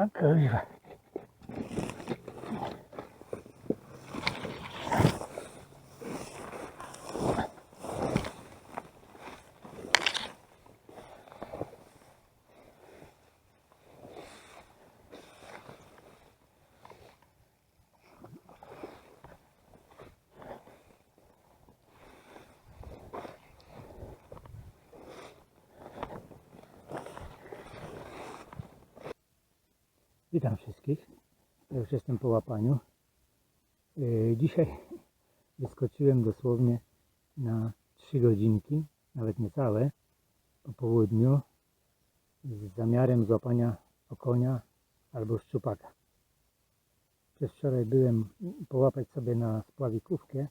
A kurwa. Witam wszystkich. Ja już jestem po łapaniu. Yy, Dzisiaj wyskoczyłem dosłownie na 3 godzinki, nawet niecałe, po południu z zamiarem złapania okonia albo szczupaka. Przez wczoraj byłem połapać sobie na spławikówkę,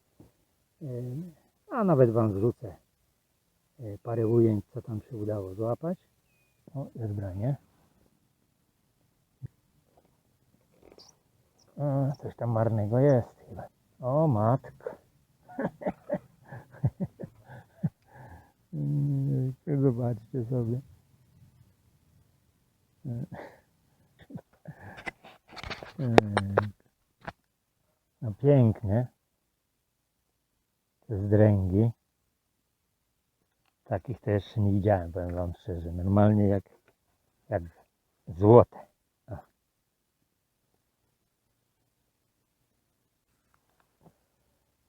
yy, a nawet Wam wrzucę yy, parę ujęć, co tam się udało złapać. O, jest branie. O, coś tam marnego jest chyba. O matko. Zobaczcie sobie. No pięknie. Te zdręgi. Takich jeszcze nie widziałem, powiem wam szczerze. Normalnie jak, jak złote. O.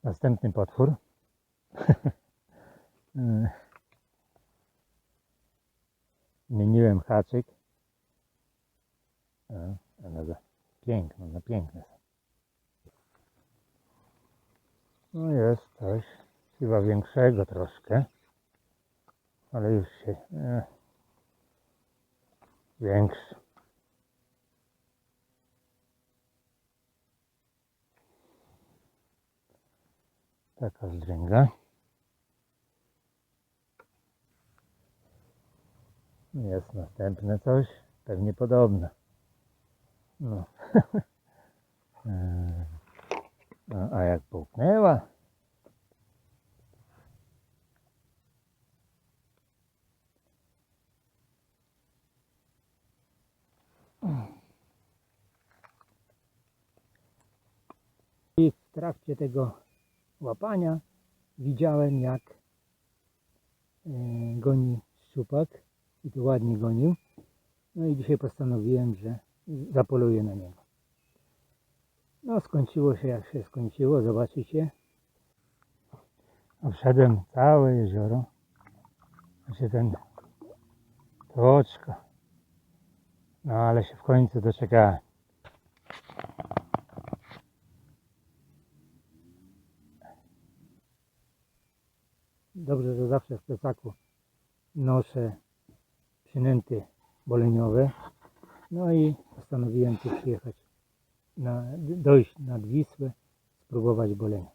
Następny potwór. Zmieniłem haczyk. O, ale za piękne, no piękne. No jest coś, chyba większego troszkę, ale już się e, większy. Taka zdręga. Jest następne coś, pewnie podobne. No. A, a jak połknęła? I w trakcie tego łapania widziałem jak e, goni szczupak i to ładnie gonił. No i dzisiaj postanowiłem, że zapoluję na niego. No skończyło się jak się skończyło, zobaczycie. Obszedłem całe jezioro. Znaczy ten toczko. No ale się w końcu doczekałem. Dobrze, że zawsze w plecaku noszę przynęty boleniowe. No i postanowiłem tu przyjechać, na, dojść nad Wisłę, spróbować bolenia.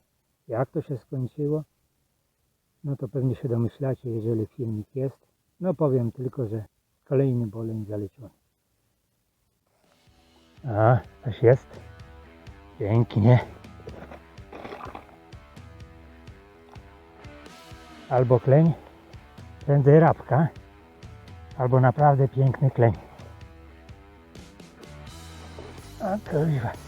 Jak to się skończyło? No to pewnie się domyślacie, jeżeli filmik jest. No powiem tylko, że kolejny boleń zaleciony. A, coś jest. Pięknie. Albo kleń, prędzej rabka, albo naprawdę piękny kleń. A kurwa.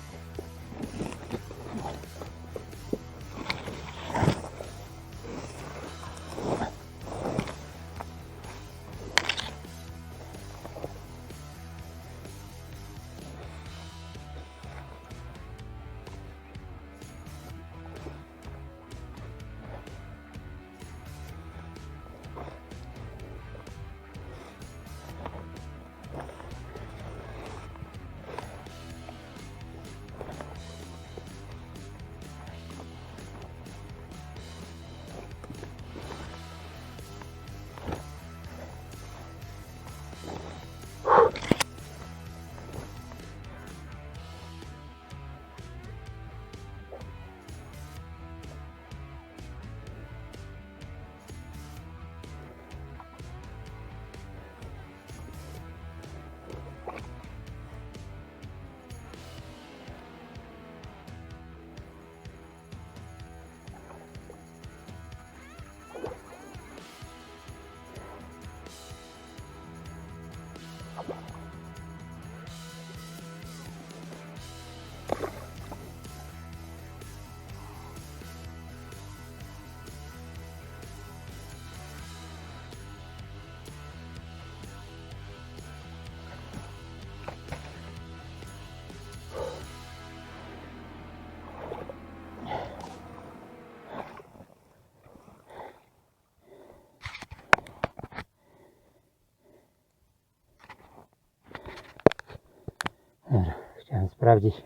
Sprawdzić,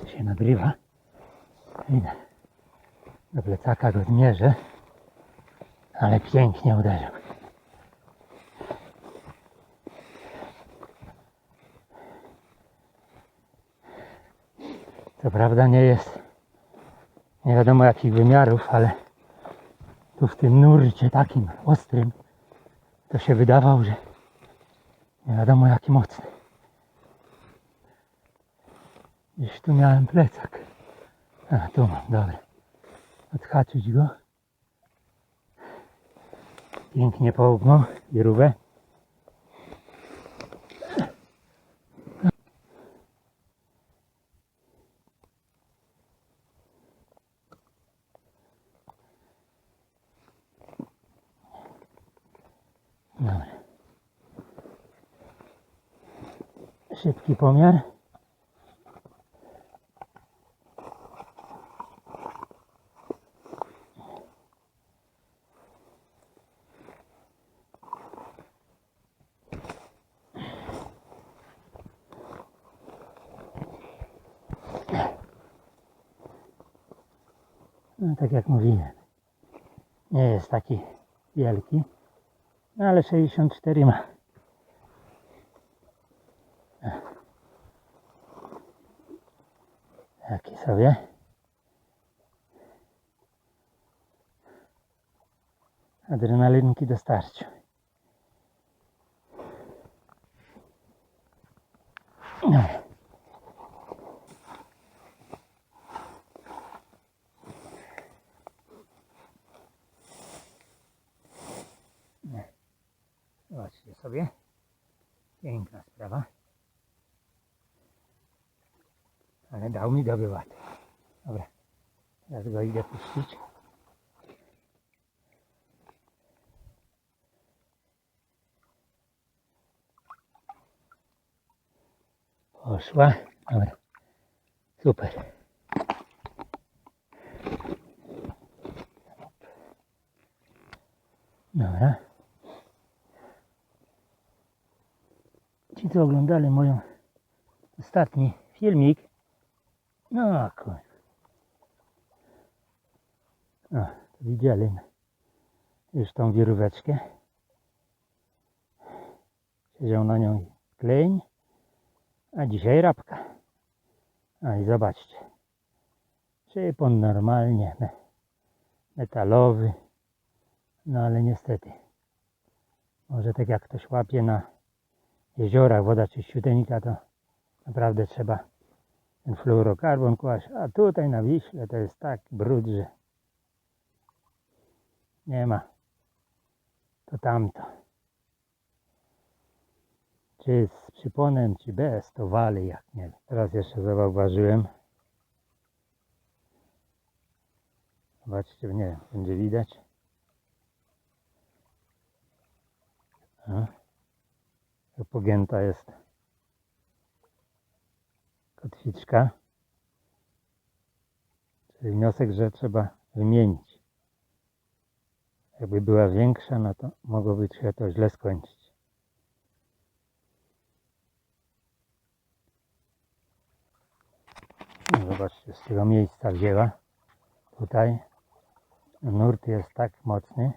to się nagrywa. Idę do plecaka go zmierzę, ale pięknie uderzył. Co prawda nie jest nie wiadomo jakich wymiarów, ale tu w tym nurcie takim ostrym to się wydawał, że nie wiadomo jaki mocny. Gdzieś tu miałem plecak. A, tu mam, dobra. Odhaczyć go. Pięknie połknął wirówę. Dobra. Szybki pomiar. No, tak jak mówiłem, nie jest taki wielki, no ale 64 ma. Taki sobie. Adrenalinki dostarczył. No. Zobaczcie sobie. Piękna sprawa. Ale dał mi dobry ład. Dobra. Teraz go idę puścić. Poszła. Dobra. Super. Dobra. Co oglądali moją ostatni filmik, no kurwa. No, to widzieli już tą wiróweczkę. Siedział na nią kleń, a dzisiaj rabka. A i zobaczcie. Szypon normalnie, me- metalowy. No ale niestety. Może tak jak ktoś łapie na jeziorach, woda czyściuteńka, to naprawdę trzeba ten fluorokarbon kłaść. A tutaj na Wiśle to jest tak brud, że nie ma. To tamto. Czy z przyponem, czy bez, to wali jak nie wiem. Teraz jeszcze zauważyłem. Zobaczcie, nie wiem, będzie widać. To pogięta jest kotwiczka. Czyli wniosek, że trzeba wymienić. Jakby była większa, no to mogłoby się to źle skończyć. No Zobaczcie, z tego miejsca wzięła. Tutaj nurt jest tak mocny.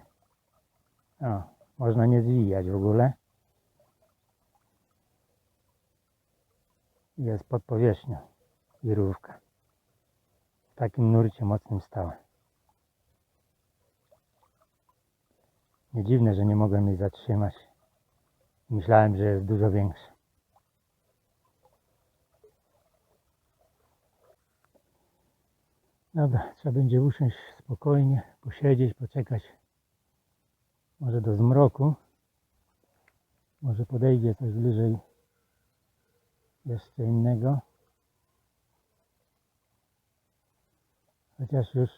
O, można nie zwijać w ogóle. Jest pod powierzchnią wirówka. W takim nurcie mocnym stała. Nie dziwne, że nie mogłem jej zatrzymać. Myślałem, że jest dużo większa. Dobra, trzeba będzie usiąść spokojnie, posiedzieć, poczekać. Może do zmroku. Może podejdzie coś bliżej jeszcze innego. Chociaż już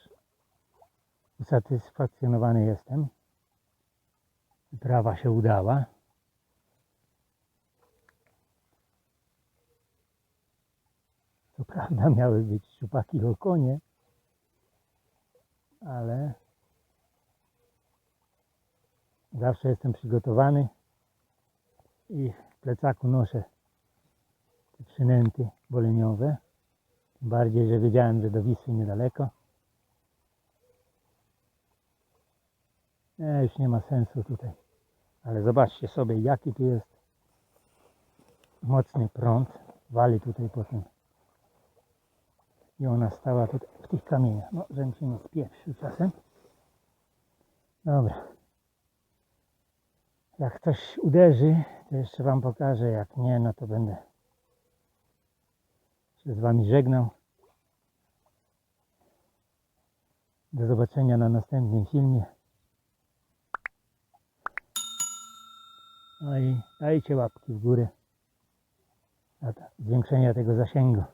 usatysfakcjonowany jestem. Wyprawa się udała. Co prawda miały być szczupaki i okonie, ale zawsze jestem przygotowany i w plecaku noszę przynęty boleniowe. Tym bardziej, że wiedziałem, że do Wisły niedaleko. Nie, już nie ma sensu tutaj. Ale zobaczcie sobie, jaki tu jest mocny prąd. Wali tutaj po tym. I ona stała tutaj w tych kamieniach. No, żebym się nie spieprzył czasem. Dobra. Jak ktoś uderzy, to jeszcze Wam pokażę. Jak nie, no to będę z Wami żegnał. Do zobaczenia na następnym filmie. No i dajcie łapki w górę. Dla zwiększenia tego zasięgu.